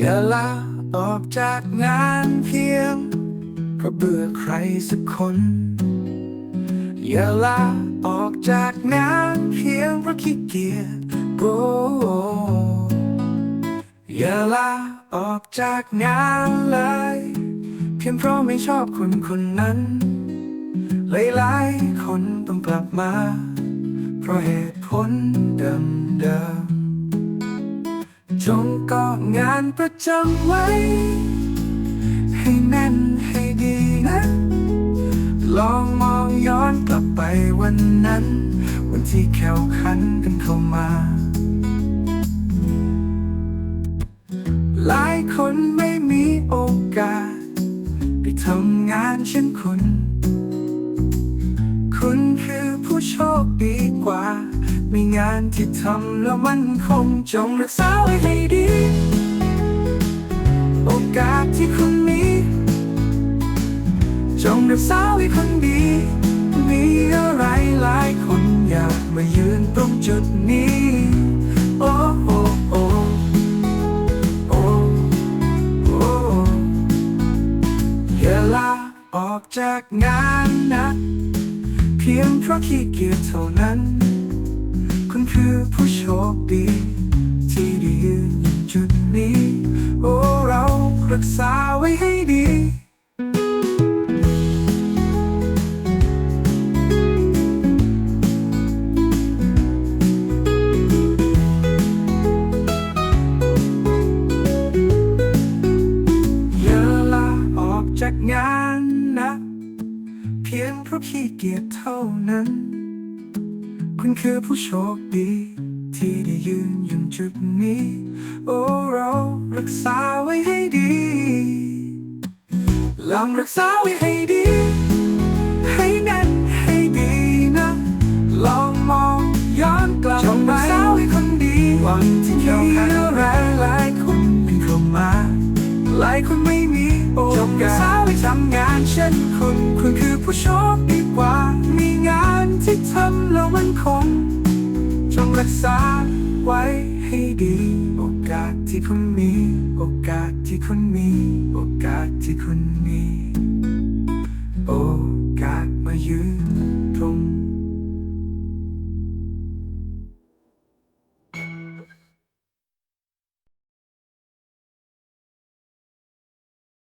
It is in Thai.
อย่าลาออกจากงานเพียง เพราะเบื่อใครสักคน อย่าลาออกจากงานเพียงเพราะขี้เกียจโอ้อย่าลาออกจากงานเลย เพียงเพราะไม่ชอบคนคนนั้นหลายๆคนต้องกลับมา เพราะเหตุผลเดิมๆจงางานประจำไว้ ให้แน่นให้ดีนะ ลองมองย้อนกลับไปวันนั้น วันที่แขวขันกันเข้ามา หลายคนไม่มีโอกาสได้ทำงานเช่นคุณ คุณคือผู้โชคดีกว่ามีงานที่ทำแล้วมันคงจงรักษาไว้ให้ดี จงรักษาไว้คนดี มีอะไรหลายคนอยากมายืนตรงจุดนี้ โอ้โอ้โอ้โอ้โอ้อย่าลาออกจากงานนะเพียงเพราะขี้เกียจเท่านั้น คุณคือผู้โชคดี ที่ได้ยืนอยู่จุดนี้ โอ้เรารักษาไว้ให้ดี จากงานนะ เพียงเพราะขี้เกียจเท่านั้น คุณคือผู้โชคดี ที่ได้ยืนอยู่จุดนี้ โอ้เรารักษาไว้ให้ดีลองรักษาไว้ให้ดี ให้แน่นให้ดีนะ ลองมองย้อนกลับไปจงรักษาไว้คนดีวันที่เขาหาอะไรหลายคนเป็นเข้ามา หลายคนไม่มี บกันสาวไปทำงานเช่นคุณ คุณคือผู้โชคดีกว่า มีงานที่ทำแล้วมันคง จงรักษาไว้ให้ดี โอกาสที่คุณมี โอกาสที่คุณมี โอกาสที่คุณมี โอกาสมายืน